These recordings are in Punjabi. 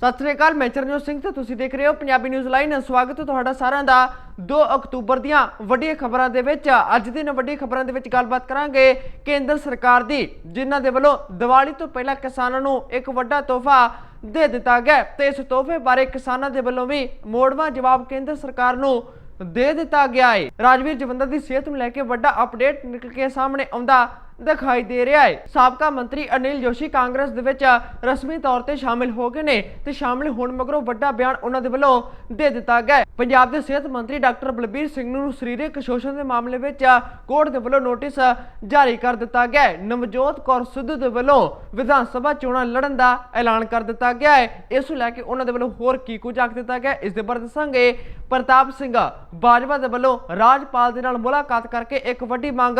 ਸਤਿ ਸ੍ਰੀ ਅਕਾਲ, ਮੈਂ ਚਰਨਜੋਤ ਸਿੰਘ ਤੇ ਤੁਸੀਂ ਦੇਖ ਰਹੇ ਹੋ ਪੰਜਾਬੀ ਨਿਊਜ਼ ਲਾਈਨ। ਸਵਾਗਤ ਹੈ ਤੁਹਾਡਾ ਸਾਰਿਆਂ ਦਾ 2 ਅਕਤੂਬਰ ਦੀਆਂ ਵੱਡੀਆਂ ਖਬਰਾਂ ਦੇ ਵਿੱਚ। ਅੱਜ ਦੀਆਂ ਵੱਡੀਆਂ ਖਬਰਾਂ ਦੇ ਵਿੱਚ ਗੱਲਬਾਤ ਕਰਾਂਗੇ ਕੇਂਦਰ ਸਰਕਾਰ ਦੀ, ਜਿਨ੍ਹਾਂ ਦੇ ਵੱਲੋਂ ਦੀਵਾਲੀ ਤੋਂ ਪਹਿਲਾਂ ਕਿਸਾਨਾਂ ਨੂੰ ਇੱਕ ਵੱਡਾ ਤੋਹਫਾ ਦੇ ਦਿੱਤਾ ਗਿਆ ਤੇ ਇਸ ਤੋਹਫੇ ਬਾਰੇ ਕਿਸਾਨਾਂ ਦੇ ਵੱਲੋਂ ਵੀ ਮੋੜਵਾ ਜਵਾਬ ਕੇਂਦਰ ਸਰਕਾਰ ਨੂੰ ਦੇ ਦਿੱਤਾ ਗਿਆ ਹੈ। ਰਾਜਵੀਰ ਜਵੰਦਰ ਦੀ ਸਿਹਤ ਨੂੰ ਲੈ ਕੇ ਵੱਡਾ ਅਪਡੇਟ ਨਿਕਲ ਕੇ ਸਾਹਮਣੇ ਆਉਂਦਾ ਦਿਖਾਈ ਦੇ ਰਿਹਾ ਹੈ। ਸਾਬਕਾ ਮੰਤਰੀ ਅਨਿਲ ਜੋਸ਼ੀ ਕਾਂਗਰਸ ਦੇ ਵਿੱਚ ਰਸਮੀ ਤੌਰ ਤੇ ਸ਼ਾਮਿਲ ਹੋ ਗਏ ਨੇ ਤੇ ਸ਼ਾਮਿਲ ਹੋਣ ਮਗਰੋਂ ਵੱਡਾ ਬਿਆਨ ਉਹਨਾਂ ਦੇ ਵੱਲੋਂ ਦੇ ਦਿੱਤਾ ਗਿਆ ਪੰਜਾਬ ਦੇ ਸਿਹਤ ਮੰਤਰੀ ਡਾਕਟਰ ਬਲਬੀਰ ਸਿੰਘ ਨੂੰ ਸਰੀਰਕ ਸ਼ੋਸ਼ਣ ਦੇ ਮਾਮਲੇ ਵਿੱਚ ਕੋਰਟ ਦੇ ਵੱਲੋਂ ਨੋਟਿਸ ਜਾਰੀ ਕਰ ਦਿੱਤਾ ਗਿਆ ਨਵਜੋਤ ਕੌਰ ਸਿੱਧੂ ਦੇ ਵੱਲੋਂ ਵਿਧਾਨ ਸਭਾ ਚੋਣਾਂ ਲੜਨ ਦਾ ਐਲਾਨ ਕਰ ਦਿੱਤਾ ਗਿਆ ਹੈ। ਇਸ ਨੂੰ ਲੈ ਕੇ ਉਹਨਾਂ ਦੇ ਵੱਲੋਂ ਹੋਰ ਕੀ ਕੁਝ ਆਖ ਦਿੱਤਾ ਗਿਆ ਹੈ, ਇਸ ਦੇ ਬਾਰੇ ਦੱਸਾਂਗੇ। ਪ੍ਰਤਾਪ ਸਿੰਘ ਬਾਜਵਾ ਦੇ ਵੱਲੋਂ ਰਾਜਪਾਲ ਦੇ ਨਾਲ ਮੁਲਾਕਾਤ ਕਰਕੇ ਇੱਕ ਵੱਡੀ ਮੰਗ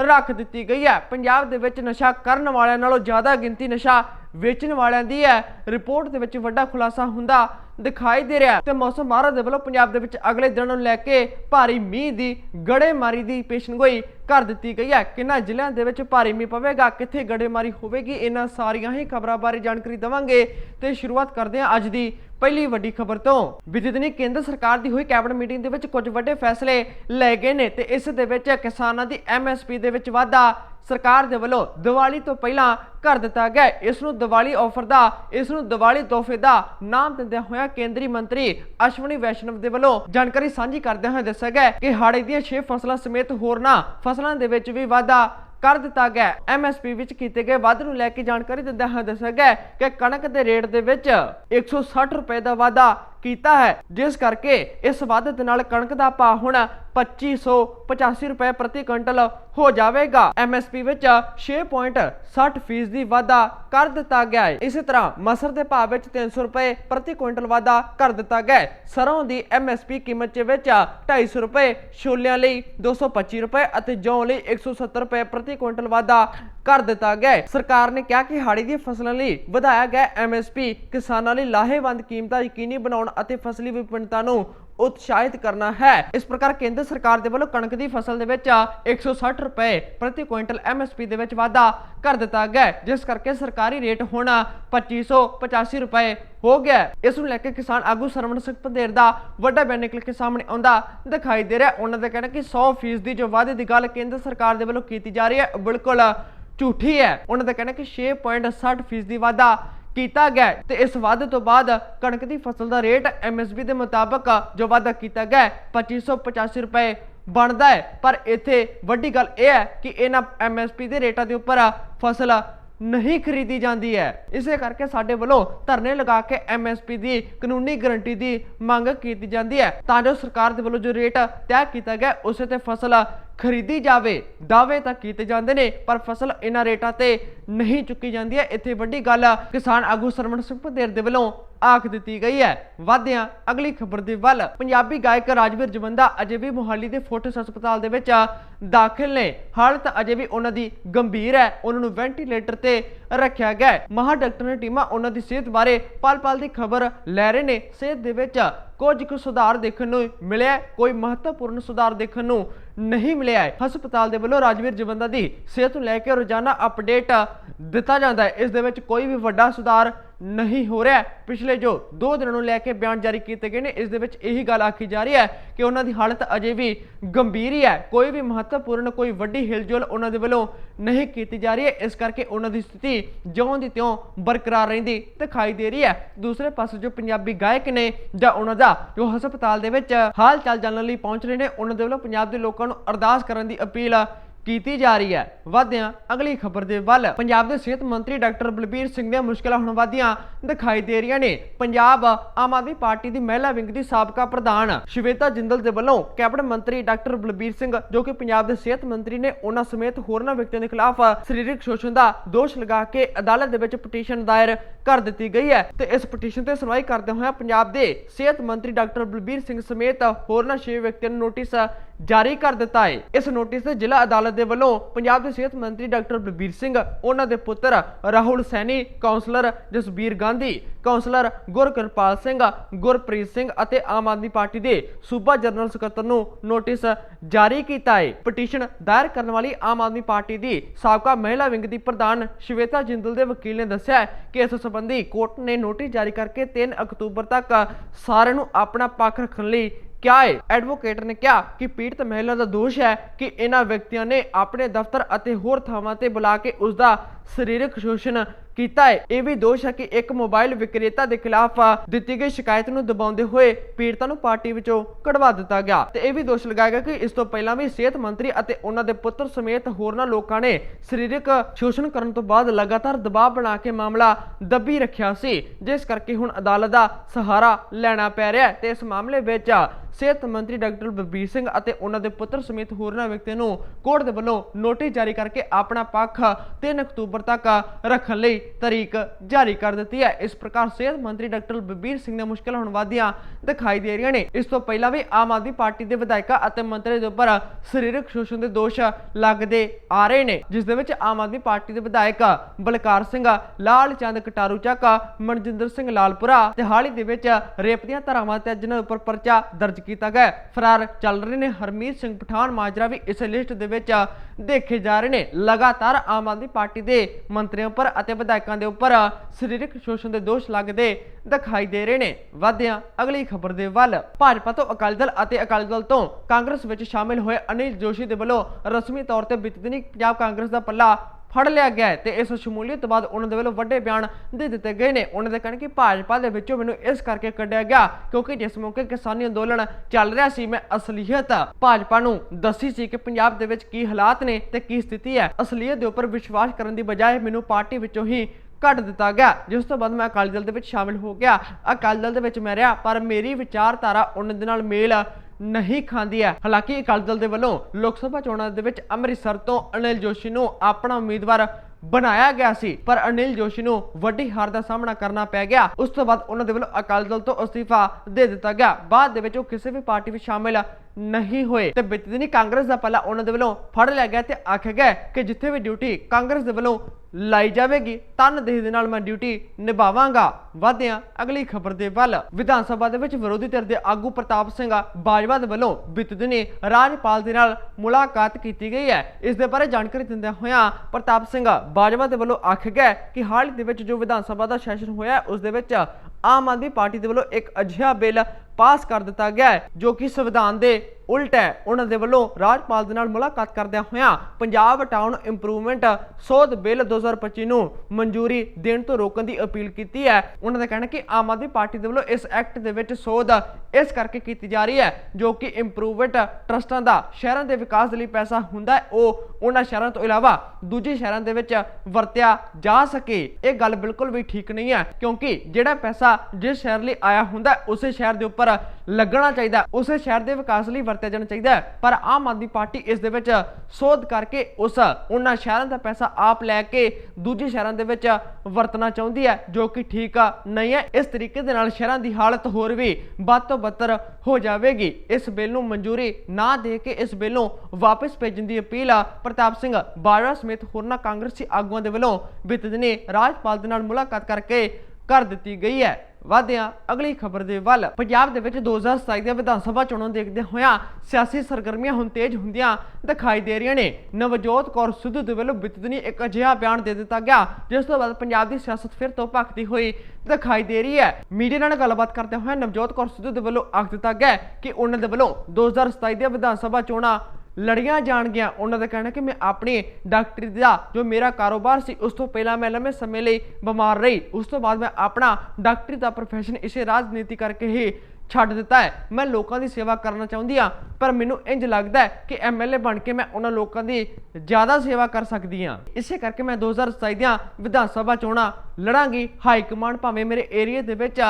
ਰੱਖ ਦਿੱਤੀ ਗਈ ਹੈ। ਪੰਜਾਬ ਦੇ ਵਿੱਚ ਨਸ਼ਾ ਕਰਨ ਵਾਲਿਆਂ ਨਾਲੋਂ ਜ਼ਿਆਦਾ ਗਿਣਤੀ ਨਸ਼ਾ ਵੇਚਣ ਵਾਲਿਆਂ ਦੀ ਹੈ। ਰਿਪੋਰਟ ਦੇ ਵਿੱਚ ਵੱਡਾ ਖੁਲਾਸਾ ਹੁੰਦਾ ਦਿਖਾਈ ਦੇ ਰਿਹਾ ਤੇ ਮੌਸਮ ਮਹਾਰਾਜ ਦੇ ਵੱਲੋਂ ਪੰਜਾਬ ਦੇ ਵਿੱਚ ਅਗਲੇ ਦਿਨਾਂ ਨੂੰ ਲੈ ਕੇ ਭਾਰੀ ਮੀਂਹ ਦੀ ਗੜੇਮਾਰੀ ਦੀ ਪੇਸ਼ਨਗੋਈ ਕਰ ਦਿੱਤੀ ਗਈ ਹੈ ਕਿੰਨਾ ਜ਼ਿਲ੍ਹਿਆਂ ਦੇ ਵਿੱਚ ਭਾਰੀ ਮੀਂਹ ਪਵੇਗਾ, ਕਿੱਥੇ ਗੜੇਮਾਰੀ ਹੋਵੇਗੀ, ਇਹਨਾਂ ਸਾਰੀਆਂ ਹੀ ਖਬਰਾਂ ਬਾਰੇ ਜਾਣਕਾਰੀ ਦਵਾਂਗੇ ਤੇ ਸ਼ੁਰੂਆਤ ਕਰਦੇ ਹਾਂ ਅੱਜ ਦੀ ਪਹਿਲੀ ਵੱਡੀ ਖਬਰ ਤੋਂ ਬੀਤੇ ਦਿਨੀ ਕੇਂਦਰ ਸਰਕਾਰ ਦੀ ਹੋਈ ਕੈਬਨਿਟ ਮੀਟਿੰਗ ਦੇ ਵਿੱਚ ਕੁਝ ਵੱਡੇ ਫੈਸਲੇ ਲਏ ਗਏ ਨੇ ਤੇ ਇਸ ਦੇ ਵਿੱਚ ਕਿਸਾਨਾਂ ਦੀ ਐਮਐਸਪੀ ਦੇ ਵਿੱਚ ਵਾਧਾ ਸਰਕਾਰ ਦੇ ਵੱਲੋਂ ਦੀਵਾਲੀ ਤੋਂ ਪਹਿਲਾਂ ਕਰ ਦਿੱਤਾ ਗਿਆ ਹੈ। ਇਸ ਨੂੰ ਦੀਵਾਲੀ ਆਫਰ ਦਾ, ਇਸ ਨੂੰ ਦੀਵਾਲੀ ਤੋਹਫੇ ਦਾ ਨਾਮ ਦਿੰਦਿਆਂ ਹੋਇਆ ਕੇਂਦਰੀ ਮੰਤਰੀ ਅਸ਼ਵਨੀ ਵੈਸ਼ਨਵ ਦੇ ਵੱਲੋਂ ਜਾਣਕਾਰੀ ਸਾਂਝੀ ਕਰਦਿਆਂ ਹੋਇਆ ਦੱਸਿਆ ਗਿਆ ਕਿ ਹਾੜੇ ਦੀਆਂ 6 ਫਸਲਾਂ ਸਮੇਤ ਹੋਰਨਾਂ ਫਸਲਾਂ ਦੇ ਵਿੱਚ ਵੀ ਵਾਧਾ ਕਰ ਦਿੱਤਾ ਗਿਆ ਐਮਐਸਪੀ ਵਿੱਚ ਕੀਤੇ ਗਏ ਵਾਧੇ ਨੂੰ ਲੈ ਕੇ ਜਾਣਕਾਰੀ ਦਿੰਦਿਆਂ ਹੋਇਆ ਦੱਸਿਆ ਗਿਆ ਕਿ ਕਣਕ ਦੇ ਰੇਟ ਦੇ ਵਿੱਚ 160 ਰੁਪਏ ਦਾ ਵਾਧਾ ਕੀਤਾ ਹੈ। ਜਿਸ ਕਰਕੇ ਇਸ ਵਾਧੇ ਦੇ ਨਾਲ ਕਣਕ ਦਾ ਭਾਅ ਹੁਣ 2585 ਰੁਪਏ ਪ੍ਰਤੀ ਕੁਇੰਟਲ ਹੋ ਜਾਵੇਗਾ। ਐਮਐਸਪੀ ਵਿੱਚ 6.60 ਫੀਸਦੀ ਵਾਧਾ ਕਰ ਦਿੱਤਾ ਗਿਆ ਹੈ। ਇਸੇ ਤਰ੍ਹਾਂ ਮਸਰ ਦੇ ਭਾਅ ਵਿੱਚ 300 ਰੁਪਏ ਪ੍ਰਤੀ ਕੁਇੰਟਲ ਵਾਧਾ ਕਰ ਦਿੱਤਾ ਗਿਆ ਹੈ। ਸਰੋਂ ਦੀ ਐਮਐਸਪੀ ਕੀਮਤ ਦੇ ਵਿੱਚ 250 ਰੁਪਏ, ਛੋਲਿਆਂ ਲਈ 225 ਰੁਪਏ ਅਤੇ ਜੌਂ ਲਈ 170 ਰੁਪਏ ਪ੍ਰਤੀ ਕੁਇੰਟਲ ਵਾਧਾ ਕਰ ਦਿੱਤਾ ਗਿਆ ਹੈ। ਸਰਕਾਰ ਨੇ ਕਿਹਾ ਕਿ ਹਾੜੀ ਦੀਆਂ ਫਸਲਾਂ ਲਈ ਵਧਾਇਆ ਗਿਆ ਐਮਐਸਪੀ ਕਿਸਾਨਾਂ ਲਈ ਲਾਹੇਵੰਦ ਕੀਮਤਾਂ ਯਕੀਨੀ ਬਣਾਉਣ ਅਤੇ ਫਸਲੀ ਵਿਭਿੰਨਤਾ ਨੂੰ ਉਤਸ਼ਾਹਿਤ ਕਰਨਾ ਹੈ। ਇਸ ਪ੍ਰਕਾਰ ਕੇਂਦਰ ਸਰਕਾਰ ਦੇ ਵੱਲੋਂ ਕਣਕ ਦੀ ਫਸਲ ਦੇ ਵਿੱਚ 160 ਰੁਪਏ ਪ੍ਰਤੀ ਕੁਇੰਟਲ ਐਮਐਸਪੀ ਦੇ ਵਿੱਚ ਵਾਧਾ ਕਰ ਦਿੱਤਾ ਗਿਆ ਜਿਸ ਕਰਕੇ ਸਰਕਾਰੀ ਰੇਟ ਹੁਣ 2585 ਰੁਪਏ ਹੋ ਗਿਆ ਇਸ ਨੂੰ ਲੈ ਕੇ ਕਿਸਾਨ ਆਗੂ ਸਰਵਣ ਸਿੰਘ ਪੰਧੇਰ ਦਾ ਵੱਡਾ ਬਿਆਨ ਨਿਕਲ ਕੇ ਸਾਹਮਣੇ ਆਉਂਦਾ ਦਿਖਾਈ ਦੇ ਰਿਹਾ ਉਹਨਾਂ ਦਾ ਕਹਿਣਾ ਕਿ 100% ਦੀ ਜੋ ਵਾਅਦੇ ਦੀ ਗੱਲ ਕੇਂਦਰ ਸਰਕਾਰ ਦੇ ਵੱਲੋਂ ਕੀਤੀ ਜਾ ਰਹੀ ਹੈ, ਉਹ ਬਿਲਕੁਲ ਝੂਠੀ ਹੈ। ਉਹਨਾਂ ਦਾ ਕਹਿਣਾ ਕਿ 6.60% ਦੀ ਵਾਧਾ ਕੀਤਾ ਗਿਆ ਹੈ ਤੇ ਇਸ ਵਾਧੇ ਤੋਂ ਬਾਅਦ ਕਣਕ ਦੀ ਫਸਲ ਦਾ ਰੇਟ ਐਮਐਸਪੀ ਦੇ ਮੁਤਾਬਕ ਜੋ ਵਾਧਾ ਕੀਤਾ ਗਿਆ ਹੈ 2585 ਰੁਪਏ ਬਣਦਾ ਹੈ। ਪਰ ਇੱਥੇ ਵੱਡੀ ਗੱਲ ਇਹ ਹੈ ਕਿ ਇਹਨਾਂ ਐਮਐਸਪੀ ਦੇ ਰੇਟਾਂ ਦੇ ਉੱਪਰ ਫਸਲ ਨਹੀਂ ਖਰੀਦੀ ਜਾਂਦੀ ਹੈ। ਇਸੇ ਕਰਕੇ ਸਾਡੇ ਵੱਲੋਂ ਧਰਨੇ ਲਗਾ ਕੇ ਐਮਐਸਪੀ ਦੀ ਕਾਨੂੰਨੀ ਗਰੰਟੀ ਦੀ ਮੰਗ ਕੀਤੀ ਜਾਂਦੀ ਹੈ। ਤਾਂ ਜੋ ਸਰਕਾਰ ਦੇ ਵੱਲੋਂ ਜੋ ਰੇਟ ਤੈਅ ਕੀਤਾ ਗਿਆ, ਉਸੇ ਤੇ ਫਸਲ ਖਰੀਦੀ ਜਾਵੇ। ਦਾਅਵੇ ਤਾਂ ਕੀਤੇ ਜਾਂਦੇ ਨੇ, ਪਰ ਫਸਲ ਇਹਨਾਂ ਰੇਟਾਂ ਤੇ ਨਹੀਂ ਚੁੱਕੀ ਜਾਂਦੀ ਹੈ। ਇੱਥੇ ਵੱਡੀ ਗੱਲ ਕਿਸਾਨ ਆਗੂ ਸਰਵਣ ਸਿੰਘ ਪੰਧੇਰ ਦੇ ਵੱਲੋਂ ਆਖ ਦਿੱਤੀ ਗਈ ਹੈ। ਵਾਧਿਆਂ, ਅਗਲੀ ਖਬਰ ਦੇ ਵੱਲ, ਪੰਜਾਬੀ ਗਾਇਕ ਰਾਜਵੀਰ ਜਵੰਦਾ ਅਜੇ ਵੀ ਮੁਹਾਲੀ ਦੇ ਫੋਰਟਿਸ ਹਸਪਤਾਲ ਦੇ ਵਿੱਚ ਦਾਖਲ ਨੇ। ਹਾਲਤ ਅਜੇ ਵੀ ਉਹਨਾਂ ਦੀ ਗੰਭੀਰ ਹੈ। ਉਹਨਾਂ ਨੂੰ ਵੈਂਟੀਲੇਟਰ ਤੇ ਰੱਖਿਆ ਗਿਆ ਹੈ। ਮਹਾ ਡਾਕਟਰ ਨੇ ਟੀਮਾਂ ਉਹਨਾਂ ਦੀ ਸਿਹਤ ਬਾਰੇ ਪਲ-ਪਲ ਦੀ ਖਬਰ ਲੈ ਰਹੇ ਨੇ। ਸਿਹਤ ਦੇ ਵਿੱਚ ਕੁਝ ਕੁ ਸੁਧਾਰ ਦੇਖਣ ਨੂੰ ਮਿਲਿਆ ਕੋਈ ਮਹੱਤਵਪੂਰਨ ਸੁਧਾਰ ਦੇਖਣ ਨੂੰ ਨਹੀਂ ਮਿਲਿਆ ਹੈ। ਹਸਪਤਾਲ ਦੇ ਵੱਲੋਂ ਰਾਜਵੀਰ ਜਵੰਦਾ ਦੀ ਸਿਹਤ ਨੂੰ ਲੈ ਕੇ ਰੋਜ਼ਾਨਾ ਅਪਡੇਟ ਦਿੱਤਾ ਜਾਂਦਾ ਹੈ। ਇਸ ਦੇ ਵਿੱਚ ਕੋਈ ਵੀ ਵੱਡਾ ਸੁਧਾਰ ਨਹੀਂ ਹੋ ਰਿਹਾ ਪਿਛਲੇ ਜੋ 2 ਦਿਨਾਂ ਨੂੰ ਲੈ ਕੇ ਬਿਆਨ ਜਾਰੀ ਕੀਤੇ ਗਏ ਨੇ, ਇਸ ਦੇ ਵਿੱਚ ਇਹੀ ਗੱਲ ਆਖੀ ਜਾ ਰਹੀ ਹੈ ਕਿ ਉਹਨਾਂ ਦੀ ਹਾਲਤ ਅਜੇ ਵੀ ਗੰਭੀਰ ਹੀ ਹੈ। ਕੋਈ ਵੀ ਮਹੱਤਵਪੂਰਨ, ਕੋਈ ਵੱਡੀ ਹਿਲਜੁਲ ਉਹਨਾਂ ਦੇ ਵੱਲੋਂ ਨਹੀਂ ਕੀਤੀ ਜਾ ਰਹੀ ਹੈ। ਇਸ ਕਰਕੇ ਉਹਨਾਂ ਦੀ ਸਥਿਤੀ ਜਿਉਂ ਦੀ ਤਿਉਂ ਬਰਕਰਾਰ ਰਹਿੰਦੀ ਦਿਖਾਈ ਦੇ ਰਹੀ ਹੈ। ਦੂਸਰੇ ਪਾਸੇ ਜੋ ਪੰਜਾਬੀ ਗਾਇਕ ਨੇ ਜਾਂ ਉਹਨਾਂ ਦਾ ਜੋ ਹਸਪਤਾਲ ਦੇ ਵਿੱਚ ਹਾਲ ਚਾਲ ਜਾਣਨ ਲਈ ਪਹੁੰਚ ਰਹੇ ਨੇ, ਉਹਨਾਂ ਦੇ ਵੱਲੋਂ ਪੰਜਾਬ ਦੇ ਲੋਕਾਂ ਨੂੰ ਅਰਦਾਸ ਕਰਨ ਦੀ ਅਪੀਲ ਕੀਤੀ ਜਾ ਰਹੀ ਹੈ। ਵਾਧਿਆਂ ਅਗਲੀ ਖਬਰ ਦੇ ਵੱਲ। ਪੰਜਾਬ ਦੇ ਸਿਹਤ ਮੰਤਰੀ ਡਾਕਟਰ ਬਲਬੀਰ ਸਿੰਘ ਦੀਆਂ ਮੁਸ਼ਕਲਾਂ ਹੁਣ ਵਧੀਆਂ ਦਿਖਾਈ ਦੇ ਰਹੀਆਂ ਨੇ। ਪੰਜਾਬ ਆਮ ਆਦਮੀ ਪਾਰਟੀ ਦੀ ਮਹਿਲਾ ਵਿੰਗ ਦੀ ਸਾਬਕਾ ਪ੍ਰਧਾਨ ਸ਼ਵੇਤਾ ਜਿੰਦਲ ਦੇ ਵੱਲੋਂ ਕੈਬਨਿਟ ਮੰਤਰੀ ਡਾਕਟਰ ਬਲਬੀਰ ਸਿੰਘ ਜੋ ਕਿ ਪੰਜਾਬ ਦੇ ਸਿਹਤ ਮੰਤਰੀ ਨੇ ਉਹਨਾਂ ਸਮੇਤ ਹੋਰਨਾਂ ਵਿਅਕਤੀਆਂ ਦੇ ਖਿਲਾਫ ਸਰੀਰਕ ਸ਼ੋਸ਼ਣ ਦਾ ਦੋਸ਼ ਲਗਾ ਕੇ ਅਦਾਲਤ ਦੇ ਵਿੱਚ ਪਟੀਸ਼ਨ ਦਾਇਰ ਕਰ ਦਿੱਤੀ ਗਈ ਹੈ ਤੇ ਇਸ ਪਟੀਸ਼ਨ ਤੇ ਸੁਣਵਾਈ ਕਰਦੇ ਹੋਏ ਪੰਜਾਬ ਦੇ ਸਿਹਤ ਮੰਤਰੀ ਡਾਕਟਰ ਬਲਬੀਰ ਸਿੰਘ ਸਮੇਤ ਹੋਰਨਾਂ ਛੇ ਵਿਅਕਤੀਆਂ ਨੂੰ ਨੋਟਿਸ ਜਾਰੀ ਕਰ ਦਿੱਤਾ ਹੈ। ਇਸ ਨੋਟਿਸ ਤੇ ਜ਼ਿਲ੍ਹਾ ਅਦਾਲਤ ਦੇ ਵੱਲੋਂ ਪੰਜਾਬ ਦੇ ਸਿਹਤ ਮੰਤਰੀ ਡਾਕਟਰ ਬਲਬੀਰ ਸਿੰਘ, ਉਹਨਾਂ ਦੇ ਪੁੱਤਰ ਰਾਹੁਲ ਸੈਣੀ ਕਾਉਂਸਲਰ ਜਸਬੀਰ ਗਾਂਧੀ ਕਾਉਂਸਲਰ ਗੁਰਕਿਰਪਾਲ ਸਿੰਘ, ਗੁਰਪ੍ਰੀਤ ਸਿੰਘ ਅਤੇ ਆਮ ਆਦਮੀ ਪਾਰਟੀ ਦੇ ਸੂਬਾ ਜਨਰਲ ਸਕੱਤਰ ਨੂੰ ਨੋਟਿਸ ਜਾਰੀ ਕੀਤਾ ਹੈ। ਪਟੀਸ਼ਨ ਦਾਇਰ ਕਰਨ ਵਾਲੀ ਆਮ ਆਦਮੀ ਪਾਰਟੀ ਦੀ ਸਾਬਕਾ ਮਹਿਲਾ ਵਿੰਗ ਦੀ ਪ੍ਰਧਾਨ ਸ਼ਵੇਤਾ ਜਿੰਦਲ ਦੇ ਵਕੀਲ ਨੇ ਦੱਸਿਆ ਕਿ ਇਸ ਸੰਬੰਧੀ ਕੋਰਟ ਨੇ ਨੋਟਿਸ ਜਾਰੀ ਕਰਕੇ 3 ਅਕਤੂਬਰ ਤੱਕ ਸਾਰਿਆਂ ਨੂੰ ਆਪਣਾ ਪੱਖ ਰੱਖਣ ਲਈ ਕਿਹਾ ਹੈ ਐਡਵੋਕੇਟ ਨੇ ਕਿਹਾ ਕਿ ਪੀੜਤ ਮਹਿਲਾ ਦਾ ਦੋਸ਼ ਹੈ ਕਿ ਇਹਨਾਂ ਵਿਅਕਤੀਆਂ ਨੇ ਆਪਣੇ ਦਫ਼ਤਰ ਅਤੇ ਹੋਰ ਥਾਵਾਂ ਤੇ ਬੁਲਾ ਕੇ ਉਸ ਦਾ ਸਰੀਰਕ ਸ਼ੋਸ਼ਣ ਕੀਤਾ ਹੈ। ਇਹ ਵੀ ਦੋਸ਼ ਹੈ ਕਿ ਇੱਕ ਮੋਬਾਈਲ ਵਿਕਰੇਤਾ ਦੇ ਖਿਲਾਫ ਦਿੱਤੀ ਗਈ ਸ਼ਿਕਾਇਤ ਨੂੰ ਦਬਾਉਂਦੇ ਹੋਏ ਪੀੜਤਾਂ ਨੂੰ ਪਾਰਟੀ ਵਿੱਚੋਂ ਕਢਵਾ ਦਿੱਤਾ ਗਿਆ। ਤੇ ਇਹ ਵੀ ਦੋਸ਼ ਲਗਾਇਆ ਗਿਆ ਕਿ ਇਸ ਤੋਂ ਪਹਿਲਾਂ ਵੀ ਸਿਹਤ ਮੰਤਰੀ ਅਤੇ ਉਹਨਾਂ ਦੇ ਪੁੱਤਰ ਸਮੇਤ ਹੋਰਨਾਂ ਲੋਕਾਂ ਨੇ ਸਰੀਰਕ ਸ਼ੋਸ਼ਣ ਕਰਨ ਤੋਂ ਬਾਅਦ ਲਗਾਤਾਰ ਦਬਾਅ ਬਣਾ ਕੇ ਮਾਮਲਾ ਦੱਬੀ ਰੱਖਿਆ ਸੀ। ਜਿਸ ਕਰਕੇ ਹੁਣ ਅਦਾਲਤ ਦਾ ਸਹਾਰਾ ਲੈਣਾ ਪੈ ਰਿਹਾ ਤੇ ਇਸ ਮਾਮਲੇ ਵਿੱਚ ਸਿਹਤ ਮੰਤਰੀ ਡਾਕਟਰ ਬਲਬੀਰ ਸਿੰਘ ਅਤੇ ਉਹਨਾਂ ਦੇ ਪੁੱਤਰ ਸਮੇਤ ਹੋਰਨਾਂ ਵਿਅਕਤੀਆਂ ਨੂੰ ਕੋਰਟ ਦੇ ਵੱਲੋਂ ਨੋਟਿਸ ਜਾਰੀ ਕਰਕੇ ਆਪਣਾ ਪੱਖ 3 ਅਕਤੂਬਰ ਤੱਕ ਰੱਖਣ ਲਈ ਤਾਰੀਖ ਜਾਰੀ ਕਰ ਦਿੱਤੀ ਹੈ। ਇਸ ਪ੍ਰਕਾਰ ਸਿਹਤ ਮੰਤਰੀ ਡਾਕਟਰ ਬਲਬੀਰ ਸਿੰਘ ਨੇ ਮੁਸ਼ਕਲ ਹੁਣ ਵਧੀਆਂ ਦਿਖਾਈ ਦੇ ਰਹੀਆਂ ਨੇ। ਇਸ ਤੋਂ ਪਹਿਲਾਂ ਵੀ ਆਮ ਆਦਮੀ ਪਾਰਟੀ ਦੇ ਵਿਧਾਇਕਾਂ ਅਤੇ ਮੰਤਰੀ ਦੇ ਉੱਪਰ ਸਰੀਰਕ ਸ਼ੋਸ਼ਣ ਦੇ ਦੋਸ਼ ਲੱਗਦੇ ਆ ਰਹੇ ਨੇ, ਜਿਸ ਦੇ ਵਿੱਚ ਆਮ ਆਦਮੀ ਪਾਰਟੀ ਦੇ ਵਿਧਾਇਕ ਬਲਕਾਰ ਸਿੰਘ ਲਾਲ ਚੰਦ ਕਟਾਰੂ ਚੱਕ ਮਨਜਿੰਦਰ ਸਿੰਘ ਲਾਲਪੁਰਾ ਤੇ ਹਾਲੀ ਦੇ ਵਿੱਚ ਰੇਪ ਦੀਆਂ ਧਾਰਾਵਾਂ ਤੇ ਜਿਨ੍ਹਾਂ ਉੱਪਰ ਪਰਚਾ ਦਰਜ ਕੀਤਾ ਗਿਆ ਫਰਾਰ ਚੱਲ ਰਹੇ ਨੇ ਹਰਮੀਤ ਸਿੰਘ ਪਠਾਨ, ਮਾਜਰਾ ਵੀ ਇਸ ਲਿਸਟ ਦੇ ਵਿੱਚ ਦੇਖੇ ਜਾ ਰਹੇ ਨੇ। ਲਗਾਤਾਰ ਆਮ ਆਦਮੀ ਪਾਰਟੀ ਦੇ ਮੰਤਰੀਆਂ ਉੱਪਰ ਅਤੇ ਵਿਧਾਇਕਾਂ ਦੇ ਉੱਪਰ ਸਰੀਰਕ ਸ਼ੋਸ਼ਣ ਦੇ ਦੋਸ਼ ਲੱਗਦੇ ਦਿਖਾਈ ਦੇ ਰਹੇ ਨੇ। ਵਾਧਿਆਂ, ਅਗਲੀ ਖਬਰ ਦੇ ਵੱਲ ਭਾਜਪਾ ਤੋਂ ਅਕਾਲੀ ਦਲ ਅਤੇ ਅਕਾਲੀ ਦਲ ਤੋਂ ਕਾਂਗਰਸ ਵਿੱਚ ਸ਼ਾਮਿਲ ਹੋਏ ਅਨਿਲ ਜੋਸ਼ੀ ਦੇ ਵੱਲੋਂ ਰਸਮੀ ਤੌਰ ਤੇ ਬੀਤੇ ਦਿਨੀ ਪੰਜਾਬ ਕਾਂਗਰਸ ਦਾ ਪੱਲਾ ਫੜ ਲਿਆ ਗਿਆ ਹੈ ਤੇ ਇਸ ਸ਼ਮੂਲੀਅਤ ਤੋਂ ਬਾਅਦ ਉਹਨਾਂ ਦੇ ਵੱਲੋਂ ਵੱਡੇ ਬਿਆਨ ਦੇ ਦਿੱਤੇ ਗਏ ਨੇ। ਉਹਨਾਂ ਦੇ ਕਹਿਣ ਕਿ ਭਾਜਪਾ ਦੇ ਵਿੱਚੋਂ ਮੈਨੂੰ ਇਸ ਕਰਕੇ ਕੱਢਿਆ ਗਿਆ ਕਿਉਂਕਿ ਜਿਸ ਮੌਕੇ ਕਿਸਾਨੀ ਅੰਦੋਲਨ ਚੱਲ ਰਿਹਾ ਸੀ, ਮੈਂ ਅਸਲੀਅਤ ਭਾਜਪਾ ਨੂੰ ਦੱਸੀ ਸੀ ਕਿ ਪੰਜਾਬ ਦੇ ਵਿੱਚ ਕੀ ਹਾਲਾਤ ਨੇ ਤੇ ਕੀ ਸਥਿਤੀ ਹੈ। ਅਸਲੀਅਤ ਦੇ ਉੱਪਰ ਵਿਸ਼ਵਾਸ ਕਰਨ ਦੀ ਬਜਾਏ ਮੈਨੂੰ ਪਾਰਟੀ ਵਿੱਚੋਂ ਹੀ ਕੱਢ ਦਿੱਤਾ ਗਿਆ। ਜਿਸ ਤੋਂ ਬਾਅਦ ਮੈਂ ਅਕਾਲੀ ਦਲ ਦੇ ਵਿੱਚ ਸ਼ਾਮਿਲ ਹੋ ਗਿਆ। ਅਕਾਲੀ ਦਲ ਦੇ ਵਿੱਚ ਮੈਂ ਰਿਹਾ, ਪਰ ਮੇਰੀ ਵਿਚਾਰਧਾਰਾ ਉਹਨਾਂ ਦੇ ਨਾਲ ਮੇਲ ਨਹੀਂ ਖਾਂਦੀ ਹੈ। ਹਾਲਾਂਕਿ ਅਕਾਲੀ ਦਲ ਦੇ ਵੱਲੋਂ ਲੋਕ ਸਭਾ ਚੋਣਾਂ ਦੇ ਵਿੱਚ ਅੰਮ੍ਰਿਤਸਰ ਤੋਂ ਅਨਿਲ ਜੋਸ਼ੀ ਨੂੰ ਆਪਣਾ ਉਮੀਦਵਾਰ ਬਣਾਇਆ ਗਿਆ ਸੀ, ਪਰ ਅਨਿਲ ਜੋਸ਼ੀ ਨੂੰ ਵੱਡੀ ਹਾਰ ਦਾ ਸਾਹਮਣਾ ਕਰਨਾ ਪੈ ਗਿਆ। ਉਸ ਤੋਂ ਬਾਅਦ ਉਹਨਾਂ ਦੇ ਵੱਲੋਂ ਅਕਾਲੀ ਦਲ ਤੋਂ ਅਸਤੀਫਾ ਦੇ ਦਿੱਤਾ ਗਿਆ। ਬਾਅਦ ਦੇ ਵਿੱਚ ਉਹ ਕਿਸੇ ਵੀ ਪਾਰਟੀ ਵਿੱਚ ਸ਼ਾਮਿਲ ਨਹੀਂ ਹੋਏ ਤੇ ਬੀਤੇ ਦਿਨੀ ਕਾਂਗਰਸ ਦਾ ਪੱਲਾ ਉਹਨਾਂ ਦੇ ਵੱਲੋਂ ਫੜ ਲਿਆ ਗਿਆ ਤੇ ਆਖਿਆ ਗਿਆ ਕਿ ਜਿੱਥੇ ਵੀ ਡਿਊਟੀ ਕਾਂਗਰਸ ਦੇ ਵੱਲੋਂ ਲਾਈ ਜਾਵੇਗੀ ਤਨਦੇਹ ਦੇ ਨਾਲ ਮੈਂ ਡਿਊਟੀ ਨਿਭਾਵਾਂਗਾ। ਵਾਧਿਆਂ, ਅਗਲੀ ਖਬਰ ਦੇ ਵੱਲ। ਵਿਧਾਨ ਸਭਾ ਦੇ ਵਿੱਚ ਵਿਰੋਧੀ ਧਿਰ ਦੇ ਆਗੂ ਪ੍ਰਤਾਪ ਸਿੰਘ ਬਾਜਵਾ ਦੇ ਵੱਲੋਂ ਬੀਤੇ ਦਿਨੀ ਰਾਜਪਾਲ ਦੇ ਨਾਲ ਮੁਲਾਕਾਤ ਕੀਤੀ ਗਈ ਹੈ। ਇਸ ਦੇ ਬਾਰੇ ਜਾਣਕਾਰੀ ਦਿੰਦਿਆਂ ਹੋਇਆਂ ਪ੍ਰਤਾਪ ਸਿੰਘ ਬਾਜਵਾ ਦੇ ਵੱਲੋਂ ਆਖਿਆ ਗਿਆ ਕਿ ਹਾਲ ਹੀ ਦੇ ਵਿੱਚ ਜੋ ਵਿਧਾਨ ਸਭਾ ਦਾ ਸੈਸ਼ਨ ਹੋਇਆ ਉਸ ਦੇ ਵਿੱਚ ਆਮ ਆਦਮੀ ਪਾਰਟੀ ਦੇ ਵੱਲੋਂ ਇੱਕ ਅਜਿਹਾ ਬਿੱਲ ਪਾਸ ਕਰ ਦਿੱਤਾ ਗਿਆ ਹੈ, ਜੋ ਕਿ ਸੰਵਿਧਾਨ ਦੇ ਉਲਟ ਹੈ, ਉਹਨਾਂ ਦੇ ਵੱਲੋਂ ਰਾਜਪਾਲ ਦੇ ਨਾਲ ਮੁਲਾਕਾਤ ਕਰਦਿਆਂ ਹੋਇਆਂ ਪੰਜਾਬ ਟਾਊਨ ਇੰਪਰੂਵਮੈਂਟ ਸੋਧ ਬਿੱਲ 2025 ਨੂੰ ਮਨਜ਼ੂਰੀ ਦੇਣ ਤੋਂ ਰੋਕਣ ਦੀ ਅਪੀਲ ਕੀਤੀ ਹੈ। ਉਹਨਾਂ ਦਾ ਕਹਿਣਾ ਕਿ ਆਮ ਆਦਮੀ ਪਾਰਟੀ ਦੇ ਵੱਲੋਂ ਇਸ ਐਕਟ ਦੇ ਵਿੱਚ ਸੋਧ ਇਸ ਕਰਕੇ ਕੀਤੀ ਜਾ ਰਹੀ ਹੈ ਜੋ ਕਿ ਇੰਪਰੂਵਮੈਂਟ ਟਰਸਟਾਂ ਦਾ ਸ਼ਹਿਰਾਂ ਦੇ ਵਿਕਾਸ ਦੇ ਲਈ ਪੈਸਾ ਹੁੰਦਾ ਉਹ ਉਹਨਾਂ ਸ਼ਹਿਰਾਂ ਤੋਂ ਇਲਾਵਾ ਦੂਜੇ ਸ਼ਹਿਰਾਂ ਦੇ ਵਿੱਚ ਵਰਤਿਆ ਜਾ ਸਕੇ। ਇਹ ਗੱਲ ਬਿਲਕੁਲ ਵੀ ਠੀਕ ਨਹੀਂ ਹੈ, ਕਿਉਂਕਿ ਜਿਹੜਾ ਪੈਸਾ ਜਿਸ ਸ਼ਹਿਰ ਲਈ ਆਇਆ ਹੁੰਦਾ ਉਸੇ ਸ਼ਹਿਰ ਦੇ ਉੱਪਰ ਲੱਗਣਾ ਚਾਹੀਦਾ ਉਸੇ ਸ਼ਹਿਰ ਦੇ ਵਿਕਾਸ ਲਈ ਵਰਤਿਆ ਜਾਣਾ ਚਾਹੀਦਾ ਪਰ ਆਮ ਆਦਮੀ ਪਾਰਟੀ ਇਸ ਦੇ ਵਿੱਚ ਸੋਧ ਕਰਕੇ ਉਸ ਉਹਨਾਂ ਸ਼ਹਿਰਾਂ ਦਾ ਪੈਸਾ ਆਪ ਲੈ ਕੇ ਦੂਜੇ ਸ਼ਹਿਰਾਂ ਦੇ ਵਿੱਚ ਵਰਤਣਾ ਚਾਹੁੰਦੀ ਹੈ, ਜੋ ਕਿ ਠੀਕ ਨਹੀਂ ਹੈ। ਇਸ ਤਰੀਕੇ ਦੇ ਨਾਲ ਸ਼ਹਿਰਾਂ ਦੀ ਹਾਲਤ ਹੋਰ ਵੀ ਵੱਧ ਤੋਂ ਬੱਤਰ ਹੋ ਜਾਵੇਗੀ। ਇਸ ਬਿੱਲ ਨੂੰ ਮਨਜ਼ੂਰੀ ਨਾ ਦੇ ਕੇ ਇਸ ਬਿੱਲ ਨੂੰ ਵਾਪਸ ਭੇਜਣ ਦੀ ਅਪੀਲ ਪ੍ਰਤਾਪ ਸਿੰਘ ਬਾਜਵਾ ਸਮੇਤ ਹੋਰਨਾਂ ਕਾਂਗਰਸੀ ਆਗੂਆਂ ਦੇ ਵੱਲੋਂ ਬੀਤੇ ਦਿਨੇ ਰਾਜਪਾਲ ਦੇ ਨਾਲ ਮੁਲਾਕਾਤ ਕਰਕੇ ਕਰ ਦਿੱਤੀ ਗਈ ਹੈ। ਵਾਧਿਆਂ। ਅਗਲੀ ਖਬਰ ਦੇ ਵੱਲ ਪੰਜਾਬ ਦੇ ਵਿੱਚ 2027 ਦੀਆਂ ਵਿਧਾਨ ਸਭਾ ਚੋਣਾਂ ਦੇਖਦੇ ਹੋਇਆਂ ਸਿਆਸੀ ਸਰਗਰਮੀਆਂ ਹੁਣ ਤੇਜ਼ ਹੁੰਦੀਆਂ ਦਿਖਾਈ ਦੇ ਰਹੀਆਂ ਨੇ। ਨਵਜੋਤ ਕੌਰ ਸਿੱਧੂ ਦੇ ਵੱਲੋਂ ਬਿਤਦਨੀ ਇੱਕ ਅਜਿਹਾ ਬਿਆਨ ਦੇ ਦਿੱਤਾ ਗਿਆ, ਜਿਸ ਤੋਂ ਬਾਅਦ ਪੰਜਾਬ ਦੀ ਸਿਆਸਤ ਫਿਰ ਤੋਂ ਭਖਦੀ ਹੋਈ ਦਿਖਾਈ ਦੇ ਰਹੀ ਹੈ। ਮੀਡੀਆ ਨਾਲ ਗੱਲਬਾਤ ਕਰਦੇ ਹੋਏ ਨਵਜੋਤ ਕੌਰ ਸਿੱਧੂ ਦੇ ਵੱਲੋਂ ਆਖ ਦਿੱਤਾ ਗਿਆ ਕਿ ਉਹਨਾਂ ਦੇ ਵੱਲੋਂ 2027 ਦੀਆਂ ਵਿਧਾਨ ਸਭਾ ਚੋਣਾਂ ਲੜੀਆਂ ਜਾਣਗੀਆਂ। ਉਹਨਾਂ ਦਾ ਕਹਿਣਾ ਕਿ ਮੈਂ ਆਪਣੀ ਡਾਕਟਰੀ ਦਾ ਜੋ ਮੇਰਾ ਕਾਰੋਬਾਰ ਸੀ, ਉਸ ਤੋਂ ਪਹਿਲਾਂ ਮੈਂ ਲੰਮੇ ਸਮੇਂ ਲਈ ਬਿਮਾਰ ਰਹੀ। ਉਸ ਤੋਂ ਬਾਅਦ ਮੈਂ ਆਪਣਾ ਡਾਕਟਰੀ ਦਾ ਪ੍ਰੋਫੈਸ਼ਨ ਇਸੇ ਰਾਜਨੀਤੀ ਕਰਕੇ ਹੀ ਛੱਡ ਦਿੱਤਾ ਹੈ। ਮੈਂ ਲੋਕਾਂ ਦੀ ਸੇਵਾ ਕਰਨਾ ਚਾਹੁੰਦੀ ਆ ਪਰ ਮੈਨੂੰ ਇੰਜ ਲੱਗਦਾ ਹੈ ਕਿ ਐਮਐਲਏ ਬਣ ਕੇ ਮੈਂ ਉਹਨਾਂ ਲੋਕਾਂ ਦੀ ਜ਼ਿਆਦਾ ਸੇਵਾ ਕਰ ਸਕਦੀ ਆ ਇਸੇ ਕਰਕੇ ਮੈਂ 2027 ਦੀਆਂ ਵਿਧਾਨ ਸਭਾ ਚੋਣਾਂ ਲੜਾਂਗੀ। ਹਾਈ ਕਮਾਂਡ ਭਾਵੇਂ ਮੇਰੇ ਏਰੀਆ ਦੇ ਵਿੱਚ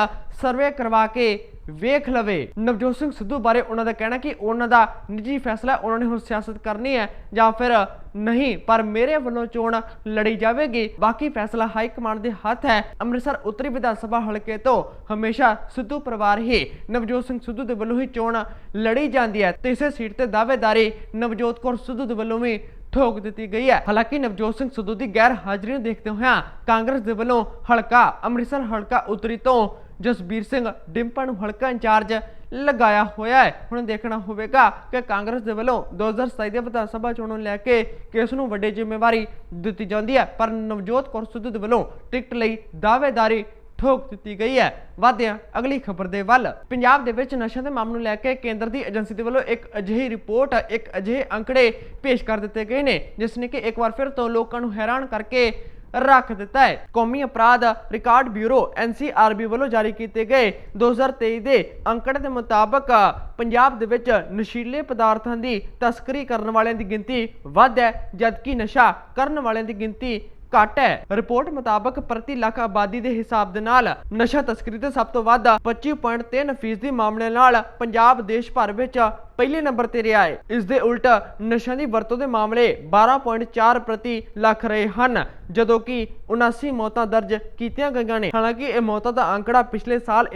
ਸਰਵੇ ਕਰਵਾ ਕੇ ਵੇਖ ਲਵੇ। ਨਵਜੋਤ ਸਿੰਘ ਸਿੱਧੂ ਬਾਰੇ ਉਹਨਾਂ ਦਾ ਕਹਿਣਾ ਕਿ ਉਹਨਾਂ ਦਾ ਨਿੱਜੀ ਫੈਸਲਾ ਉਹਨਾਂ ਨੇ ਹੁਣ ਸਿਆਸਤ ਕਰਨੀ ਹੈ ਜਾਂ ਫਿਰ ਨਹੀਂ, ਪਰ ਮੇਰੇ ਵੱਲੋਂ ਚੋਣ ਲੜੀ ਜਾਵੇਗੀ। ਬਾਕੀ ਫੈਸਲਾ ਹਾਈ ਕਮਾਂਡ ਦੇ ਹੱਥ ਹੈ। ਅੰਮ੍ਰਿਤਸਰ ਉੱਤਰੀ ਵਿਧਾਨ ਸਭਾ ਹਲਕੇ ਤੋਂ ਹਮੇਸ਼ਾ ਸਿੱਧੂ ਪਰਿਵਾਰ ਹੀ ਨਵਜੋਤ ਸਿੰਘ ਸਿੱਧੂ ਦੇ ਵੱਲੋਂ ਹੀ ਚੋਣ ਲੜੀ ਜਾਂਦੀ ਹੈ। ਤੇ ਇਸੇ ਸੀਟ ਤੇ ਦਾਅਵੇਦਾਰੀ ਨਵਜੋਤ ਕੌਰ ਸਿੱਧੂ ਦੇ ਵੱਲੋਂ ਵੀ ਠੋਕ ਦਿੱਤੀ ਗਈ ਹੈ। ਹਾਲਾਂਕਿ ਨਵਜੋਤ ਸਿੰਘ ਸਿੱਧੂ ਦੀ ਗੈਰ ਹਾਜ਼ਰੀ ਨੂੰ ਦੇਖਦੇ ਹੋਇਆ ਕਾਂਗਰਸ ਦੇ ਵੱਲੋਂ ਹਲਕਾ ਅੰਮ੍ਰਿਤਸਰ, ਹਲਕਾ ਉੱਤਰੀ ਤੋਂ ਜਸਬੀਰ ਸਿੰਘ ਡਿੰਪਾ ਨੂੰ ਹਲਕਾ ਇੰਚਾਰਜ ਲਗਾਇਆ ਹੋਇਆ ਹੈ। ਹੁਣ ਦੇਖਣਾ ਹੋਵੇਗਾ ਕਿ ਕਾਂਗਰਸ ਦੇ ਵੱਲੋਂ 2027 ਦੇ ਵਿਧਾਨ ਸਭਾ ਚੋਣਾਂ ਨੂੰ ਲੈ ਕੇ ਕਿਸ ਨੂੰ ਵੱਡੀ ਜ਼ਿੰਮੇਵਾਰੀ ਦਿੱਤੀ ਜਾਂਦੀ ਹੈ। ਪਰ ਨਵਜੋਤ ਕੌਰ ਸਿੱਧੂ ਦੇ ਵੱਲੋਂ ਟਿਕਟ ਲਈ ਦਾਅਵੇਦਾਰੀ ਠੋਕ ਦਿੱਤੀ ਗਈ ਹੈ। ਵਾਧਿਆਂ, ਅਗਲੀ ਖਬਰ ਦੇ ਵੱਲ। ਪੰਜਾਬ ਦੇ ਵਿੱਚ ਨਸ਼ਿਆਂ ਦੇ ਮਾਮਲੇ ਨੂੰ ਲੈ ਕੇ ਕੇਂਦਰ ਦੀ ਏਜੰਸੀ ਦੇ ਵੱਲੋਂ ਇੱਕ ਅਜਿਹੀ ਰਿਪੋਰਟ, ਇੱਕ ਅਜਿਹੇ ਅੰਕੜੇ ਪੇਸ਼ ਕਰ ਦਿੱਤੇ ਗਏ ਨੇ, ਜਿਸ ਨੇ ਕਿ ਇੱਕ ਵਾਰ ਫਿਰ ਤੋਂ ਲੋਕਾਂ ਨੂੰ ਹੈਰਾਨ ਕਰਕੇ ਰੱਖ ਦਿੱਤਾ ਹੈ। ਕੌਮੀ ਅਪਰਾਧ ਰਿਕਾਰਡ ਬਿਊਰੋ ਐਨਸੀਆਰਬੀ ਵੱਲੋਂ ਜਾਰੀ ਕੀਤੇ ਗਏ 2023 ਦੇ ਅੰਕੜੇ ਦੇ ਮੁਤਾਬਕ ਪੰਜਾਬ ਦੇ ਵਿੱਚ ਨਸ਼ੀਲੇ ਪਦਾਰਥਾਂ ਦੀ ਤਸਕਰੀ ਕਰਨ ਵਾਲਿਆਂ ਦੀ ਗਿਣਤੀ ਵੱਧ ਹੈ, ਜਦਕਿ ਨਸ਼ਾ ਕਰਨ ਵਾਲਿਆਂ ਦੀ ਗਿਣਤੀ ਘੱਟ ਹੈ। ਰਿਪੋਰਟ ਮੁਤਾਬਕ ਪ੍ਰਤੀ ਲੱਖ ਆਬਾਦੀ ਦੇ ਹਿਸਾਬ ਦੇ ਨਾਲ ਨਸ਼ਾ ਤਸਕਰੀ ਤੇ ਸਭ ਤੋਂ ਵੱਧ 25.3 ਫੀਸਦੀ ਮਾਮਲੇ ਨਾਲ ਪੰਜਾਬ ਦੇਸ਼ ਭਰ ਵਿੱਚ ਪਹਿਲੇ ਨੰਬਰ ਤੇ ਰਿਹਾ ਹੈ। ਇਸ ਦੇ ਉਲਟ ਨਸ਼ਿਆਂ ਦੀ ਵਰਤੋਂ ਦੇ ਮਾਮਲੇ 12.4 ਪ੍ਰਤੀ ਲੱਖ ਰਹੇ ਹਨ, ਜਦੋਂ ਕਿ 79 ਮੌਤਾਂ ਦਰਜ ਕੀਤੀਆਂ ਗਈਆਂ ਨੇ। ਹਾਲਾਂਕਿ ਇਹ ਮੌਤਾਂ ਦਾ ਅੰਕੜਾ ਪਿਛਲੇ ਸਾਲ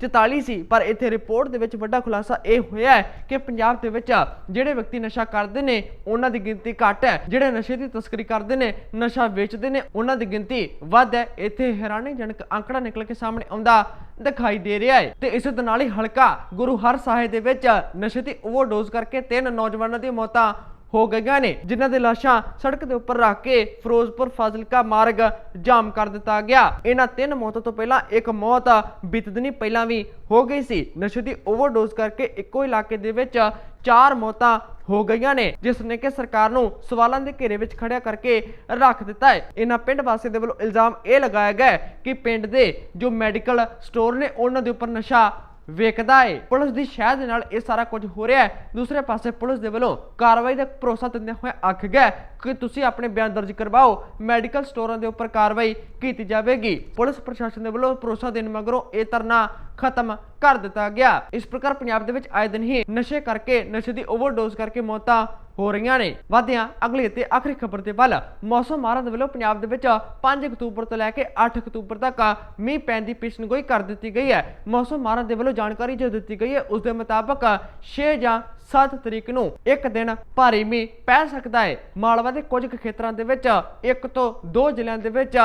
144 ਸੀ, ਪਰ ਇੱਥੇ ਰਿਪੋਰਟ ਦੇ ਵਿੱਚ ਵੱਡਾ ਖੁਲਾਸਾ ਇਹ ਹੋਇਆ ਹੈ ਕਿ ਪੰਜਾਬ ਦੇ ਵਿੱਚ ਜਿਹੜੇ ਵਿਅਕਤੀ ਨਸ਼ਾ ਕਰਦੇ ਨੇ, ਉਹਨਾਂ ਦੀ ਗਿਣਤੀ ਘੱਟ ਹੈ। ਜਿਹੜੇ ਨਸ਼ੇ ਦੀ ਤਸਕਰੀ ਕਰਦੇ ਨੇ, ਨਸ਼ਾ ਵੇਚਦੇ ਨੇ, ਉਹਨਾਂ ਦੀ ਗਿਣਤੀ ਵੱਧ ਹੈ। ਇੱਥੇ ਹੈਰਾਨੀਜਨਕ ਅੰਕੜਾ ਨਿਕਲ ਕੇ ਸਾਹਮਣੇ ਆਉਂਦਾ ਦਿਖਾਈ ਦੇ ਰਿਹਾ ਹੈ ਤੇ ਇਸੇ ਦੇ ਨਾਲ ਹੀ ਹਲਕਾ ਗੁਰੂ ਹਰ ਸਾਹਿਬ ਦੇ ਵਿੱਚ ਨਸ਼ੇ ਦੀ ਓਵਰਡੋਜ਼ ਕਰਕੇ ਤਿੰਨ ਨੌਜਵਾਨਾਂ ਦੀ ਮੌਤਾਂ ਹੋ ਗਈਆਂ ਨੇ, ਜਿਨ੍ਹਾਂ ਦੇ ਲਾਸ਼ਾਂ ਸੜਕ ਦੇ ਉੱਪਰ ਰੱਖ ਕੇ ਫਿਰੋਜ਼ਪੁਰ ਫਾਜ਼ਿਲਕਾ ਮਾਰਗ ਜਾਮ ਕਰ ਦਿੱਤਾ ਗਿਆ। ਇਹਨਾਂ ਤਿੰਨ ਮੌਤਾਂ ਤੋਂ ਪਹਿਲਾਂ ਇੱਕ ਮੌਤ ਬੀਤੇ ਪਹਿਲਾਂ ਵੀ ਹੋ ਗਈ ਸੀ। ਨਸ਼ੇ ਦੀ ਓਵਰਡੋਜ਼ ਕਰਕੇ ਇੱਕੋ ਇਲਾਕੇ ਦੇ ਵਿੱਚ ਚਾਰ ਮੌਤਾਂ ਹੋ ਗਈਆਂ ਨੇ, ਜਿਸ ਨੇ ਕਿ ਸਰਕਾਰ ਨੂੰ ਸਵਾਲਾਂ ਦੇ ਘੇਰੇ ਵਿੱਚ ਖੜਿਆ ਕਰਕੇ ਰੱਖ ਦਿੱਤਾ ਹੈ। ਇਹਨਾਂ ਪਿੰਡ ਵਾਸੀਆਂ ਦੇ ਵੱਲੋਂ ਇਲਜ਼ਾਮ ਇਹ ਲਗਾਇਆ ਗਿਆ ਕਿ ਪਿੰਡ ਦੇ ਜੋ ਮੈਡੀਕਲ ਸਟੋਰ ਨੇ, ਉਹਨਾਂ ਦੇ ਉੱਪਰ ਨਸ਼ਾ ਵੇਖਦਾ ਏ। ਪੁਲਿਸ ਦੀ ਸ਼ਹਿਦ ਦੇ ਨਾਲ ਇਹ ਸਾਰਾ ਕੁਝ ਹੋ ਰਿਹਾ ਹੈ। ਦੂਸਰੇ ਪਾਸੇ ਪੁਲਿਸ ਦੇ ਵੱਲੋਂ ਕਾਰਵਾਈ ਦਾ ਭਰੋਸਾ ਦਿੰਦੇ ਹੋਏ ਆਖ ਗਿਆ ਕਿ ਤੁਸੀਂ ਆਪਣੇ ਬਿਆਨ ਦਰਜ ਕਰਵਾਓ। ਮੈਡੀਕਲ ਸਟੋਰਾਂ ਦੇ ਉੱਪਰ ਕਾਰਵਾਈ ਕੀਤੀ ਜਾਵੇਗੀ। ਪੁਲਿਸ ਪ੍ਰਸ਼ਾਸਨ ਦੇ ਵੱਲੋਂ ਭਰੋਸਾ ਦੇਣ ਮਗਰੋਂ ਇਹ ਧਰਨਾ ਖਤਮ ਕਰ ਦਿੱਤਾ ਗਿਆ। ਇਸ ਪ੍ਰਕਾਰ ਪੰਜਾਬ ਦੇ ਵਿੱਚ ਆਏ ਦਿਨ ਹੀ ਨਸ਼ੇ ਕਰਕੇ, ਨਸ਼ੇ ਦੀ ਓਵਰਡੋਜ਼ ਕਰਕੇ ਮੌਤਾਂ ਹੋ ਰਹੀਆਂ ਨੇ। ਵਾਧਿਆਂ, ਅਗਲੀ ਤੇ ਆਖਰੀ ਖਬਰ ਦੇ ਵੱਲ ਮੌਸਮ ਮਾਹਰਾਂ ਦੇ ਵੱਲੋਂ ਪੰਜਾਬ ਦੇ ਵਿੱਚ 5 ਅਕਤੂਬਰ ਤੋਂ ਲੈ ਕੇ 8 ਅਕਤੂਬਰ ਤੱਕ ਮੀਂਹ ਪੈਣ ਦੀ ਪੇਸ਼ਨਗੋਈ ਕਰ ਦਿੱਤੀ ਗਈ ਹੈ। ਮੌਸਮ ਮਾਹਰਾਂ ਦੇ ਵੱਲੋਂ ਜਾਣਕਾਰੀ ਜੋ ਦਿੱਤੀ ਗਈ ਹੈ, ਉਸ ਦੇ ਮੁਤਾਬਕ 6 ਜਾਂ 7 ਤਰੀਕ ਨੂੰ ਇੱਕ ਦਿਨ ਭਾਰੀ ਮੀਂਹ ਪੈ ਸਕਦਾ ਹੈ। ਮਾਲਵਾ ਦੇ ਕੁਝ ਖੇਤਰਾਂ ਦੇ ਵਿੱਚ ਇੱਕ ਤੋਂ ਦੋ ਜ਼ਿਲ੍ਹਿਆਂ ਦੇ ਵਿੱਚ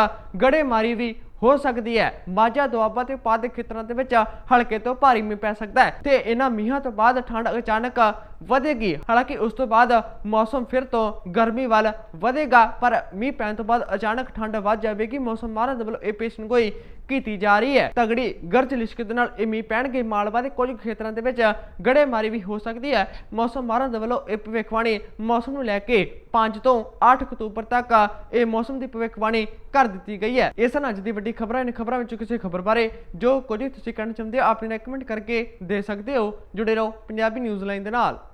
ਗੜੇਮਾਰੀ ਵੀ ਹੋ ਸਕਦੀ ਹੈ। ਮਾਝਾ, ਦੁਆਬਾ ਤੇ ਪਾਦ ਖੇਤਰਾਂ ਦੇ ਵਿੱਚ ਹਲਕੇ ਤੋਂ ਭਾਰੀ ਮੀਂਹ ਪੈ ਸਕਦਾ ਹੈ ਤੇ ਇਹਨਾਂ ਮੀਂਹਾਂ ਤੋਂ ਬਾਅਦ ਠੰਡ ਅਚਾਨਕ ਵਧੇਗੀ। ਹਾਲਾਂਕਿ ਉਸ ਤੋਂ ਬਾਅਦ ਮੌਸਮ ਫਿਰ ਤੋਂ ਗਰਮੀ ਵੱਲ ਵਧੇਗਾ, ਪਰ ਮੀਂਹ ਪੈਣ ਤੋਂ ਬਾਅਦ ਅਚਾਨਕ ਠੰਡ ਵੱਧ ਜਾਵੇਗੀ। ਮੌਸਮ ਮਾਹਰਾਂ ਦੇ ਵੱਲੋਂ ਇਹ ਪੇਸ਼ਨਗੋਈ ਕੀਤੀ ਜਾ ਰਹੀ ਹੈ। ਤਗੜੀ ਗਰਜ ਲਿਸ਼ਕ ਦੇ ਨਾਲ ਇਹ ਮੀਂਹ ਪੈਣਗੇ। ਮਾਲਵਾ ਦੇ ਕੁਝ ਖੇਤਰਾਂ ਦੇ ਵਿੱਚ ਗੜੇਮਾਰੀ ਵੀ ਹੋ ਸਕਦੀ ਹੈ। ਮੌਸਮ ਮਾਹਰਾਂ ਦੇ ਵੱਲੋਂ ਇਹ ਭਵਿੱਖਬਾਣੀ ਮੌਸਮ ਨੂੰ ਲੈ ਕੇ 5 ਤੋਂ 8 ਅਕਤੂਬਰ ਤੱਕ ਇਹ ਮੌਸਮ ਦੀ ਭਵਿੱਖਬਾਣੀ ਕਰ ਦਿੱਤੀ ਗਈ ਹੈ। ਇਸ ਨਾਲ ਅੱਜ ਦੀ ਵੱਡੀ ਖਬਰਾਂ ਨੇ ਖਬਰਾਂ ਵਿੱਚੋਂ ਕਿਸੇ ਖਬਰ ਬਾਰੇ ਜੋ ਕੁਝ ਤੁਸੀਂ ਕਹਿਣਾ ਚਾਹੁੰਦੇ ਹੋ ਆਪਣੇ ਨਾਲ ਕਮੈਂਟ ਕਰਕੇ ਦੇ ਸਕਦੇ ਹੋ। ਜੁੜੇ ਰਹੋ ਪੰਜਾਬੀ ਨਿਊਜ਼ ਲਾਈਨ ਦੇ ਨਾਲ।